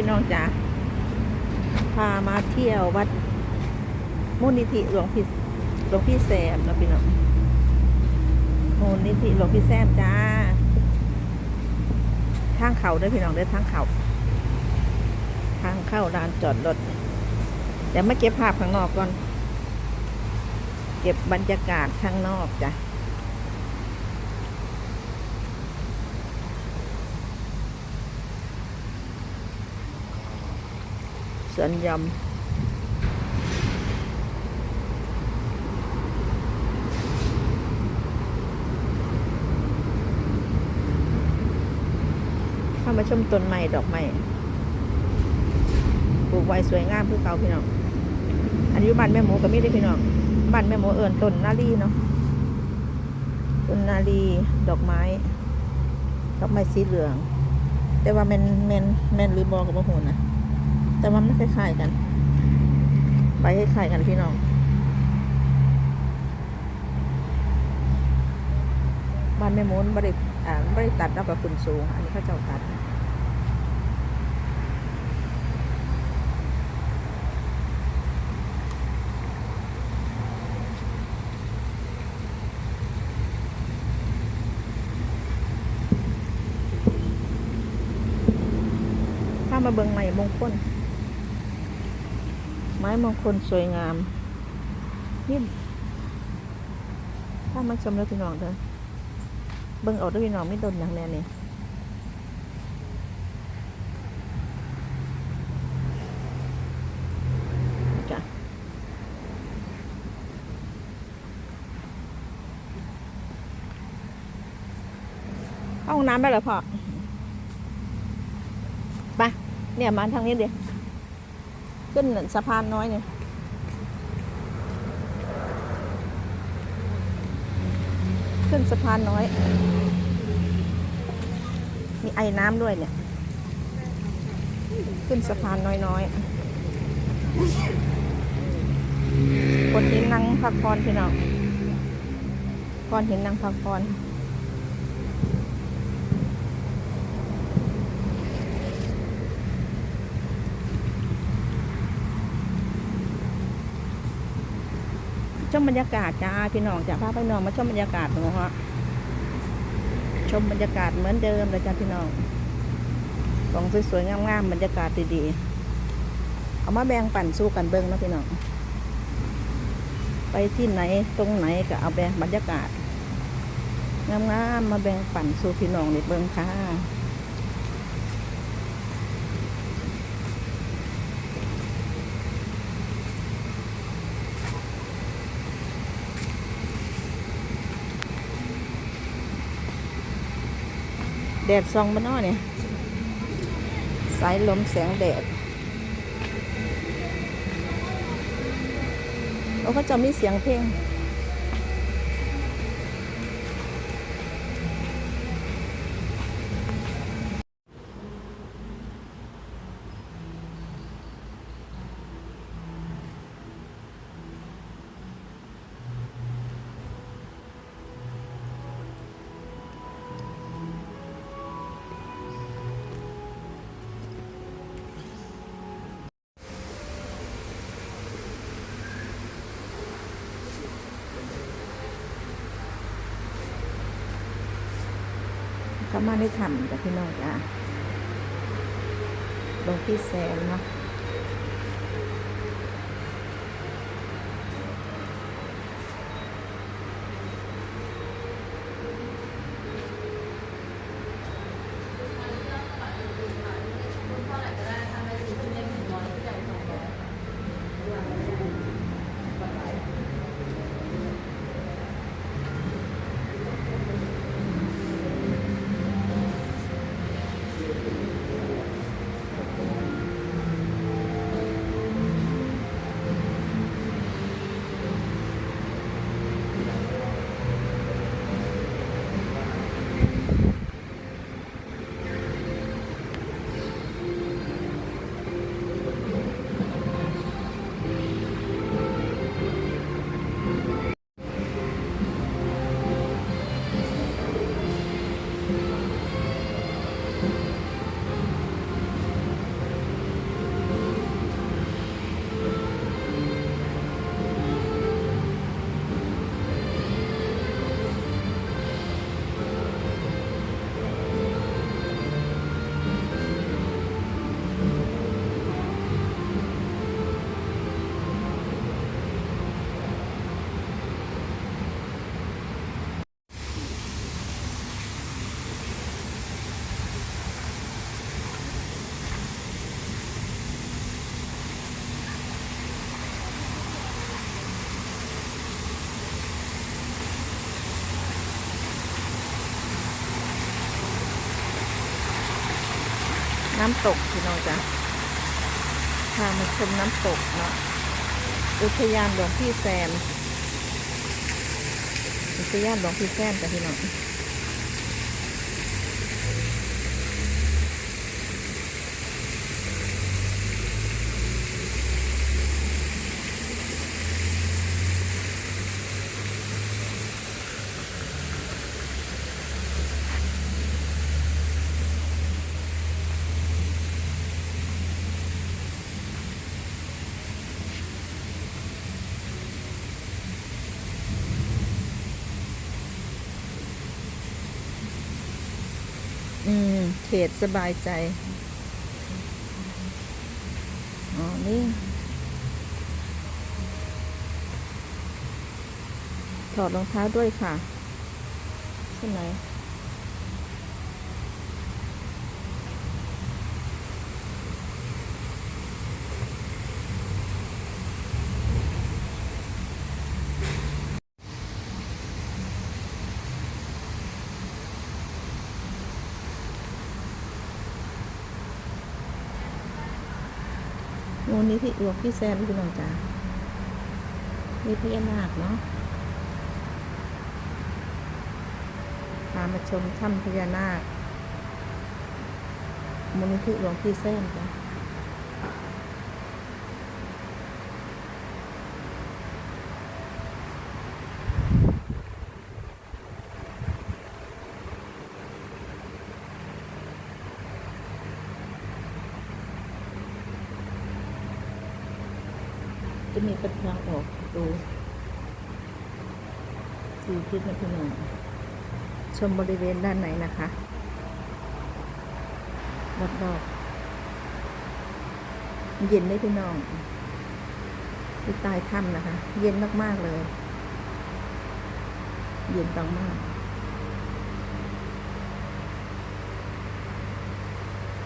พี่น้องจ๋าพามาเที่ยววัดมูลนิธิหลวงพี่หลวงพี่แซมนะพี่น้องมูลนิธิหลวงพี่แซมจ้าทางเขาเด้พี่น้องเด้อทางเขาทางเข้าลานจอดรถเดี๋ยวมาเก็บภาพข้างนอกก่อน เก็บบรรยากาศข้างนอกจ้ะ สวนยำเข้ามาชมต้นไม้ดอกไม้ปลูกไว้สวยงามเพื่อเก่าพี่น้อง อันนี้บ้านแม่หมูกับมีได้พี่น้อง บ้านแม่หมูเอิญต้นนาลีเนาะ ต้นนาลีดอกไม้ ดอกไม้สีเหลือง แต่ว่าแมนแมนแมนหรือบอกกับโมโหนะ แต่ว่าไมันคล้ายๆกันไปคล้ายๆกันพี่น้อง บ้านแม่มูนบริอ่าบริตัดแล้วก็ขึ้นสูง อันนี้เขาเจ้าตัดถ้ามาเบิงใหม่มงคล ม้มงคลสวยงามนี่ถ้ามาชมแล้วพี่น้องเด้อเบิ่งเออกด้วยพี่น้องไม่โดนอย่างแน่นี่จ้ะเข้าห้องน้ำได้เหรอพ่อไปเนี่ยมาทางนี้เดี๋ยว ขึ้นสะพานน้อยเนี่ยขึ้นสะพานน้อย มีไอ้น้ำด้วยเนี่ย ขึ้นสะพานน้อยๆคนหินนั่งพักผ่อนพี่น้องก้อนหินนั่งพักผ่อน ชมบรรยากาศจ้าพี่น้องจ้าพาพี่น้องมาชมบรรยากาศหนูฮะชมบรรยากาศเหมือนเดิมเลยจ้าพี่น้องของสวยๆงามๆบรรยากาศดีๆเอามาแบ่งปั่นสู้กันเบิ้งนะพี่น้องไปที่ไหนตรงไหนก็เอาแบ่งบรรยากาศงามๆมาแบ่งปั่นสู้พี่น้องในเบิ้งค่ะ แดดซองมานนอเนี่ย สายลมแสงแดดแล้วก็จะมีเสียงเพลง เข้ามาได้ทำกับพี่น้องจ้าลงพี่แซมเนาะ น้ำตกพี่น้องจ้ะพามาชมน้ำตกเนาะอุทยานหลวงพี่แซมอุทยานหลวงพี่แซมจ้ะพี่น้องอืม เขตสบายใจ อ๋อ นี่ ถอดรองเท้าด้วยค่ะ ใช่ไหม งูนี้ที่หลวงพี่แซมพี่น้องจ้ามีพญานาคเนาะพามาชมถ้ำพญานาคมูลนิธิหลวงพี่แซมจ้ะ เป็นทางออกดูสี่ทิศนะพี่น้องชมบริเวณด้านไหนนะคะรอบๆเย็นได้พี่น้องที่ใต้ถ้ำนะคะ เย็นมากๆเลย เย็นตังมาก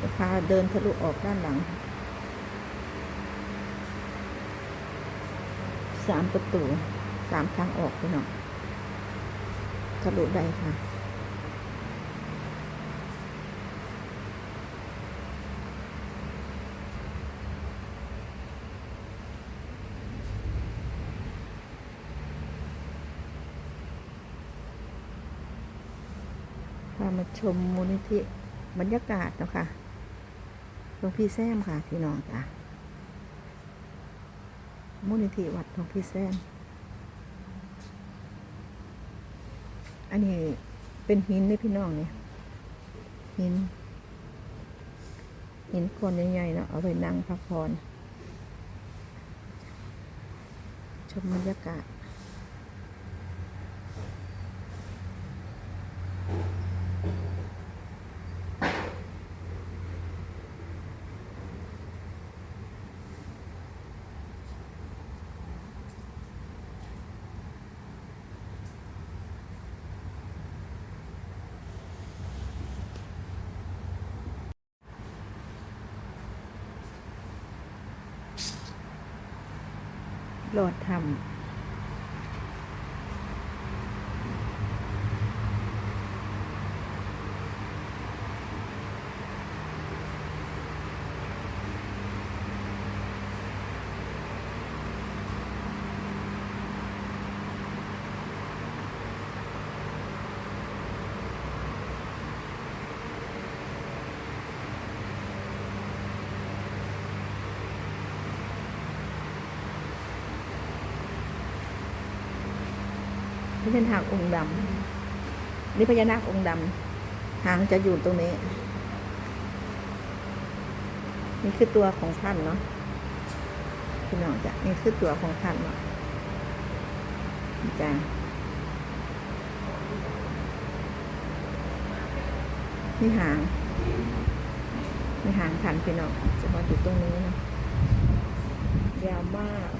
จะพาเดินทะลุออกด้านหลัง สามประตูสามทางออกพี่น้องทะลุได้ค่ะ พามาชมมูลนิธิบรรยากาศเนาะค่ะหลวงพี่แซมค่ะ พี่น้องจ้ะ มูลนิธิวัดทองพี่แซมอันนี้เป็นหินนี่พี่น้องเนี่ยหินหินกลอนใหญ่ๆเนาะเอาไปนั่งพักผ่อนชมบรรยากาศ โหลดทำ นี่เป็นหางองค์ดำนี่พญานาคองค์ดำหางจะอยู่ตรงนี้ นี่คือตัวของท่านเนาะพี่น้องจ้ะนี่คือตัวของท่านเนาะจ้ะนี่หางนี่หางท่านพี่น้องจะมาอยู่ตรงนี้นะยาวมาก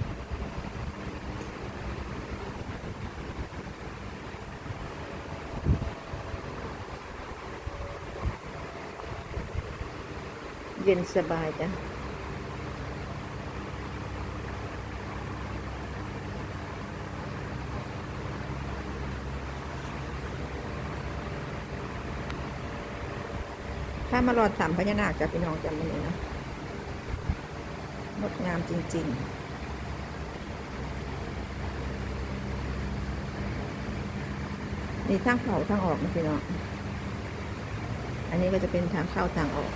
เย็นสบายจ้ะถ้ามารอดสามพญานาคจากพี่น้องจำมันนี้นะงดงามจริงๆนี่ทางเข้าทางออกนะพี่น้อง อันนี้ก็จะเป็นทางเข้าทางออก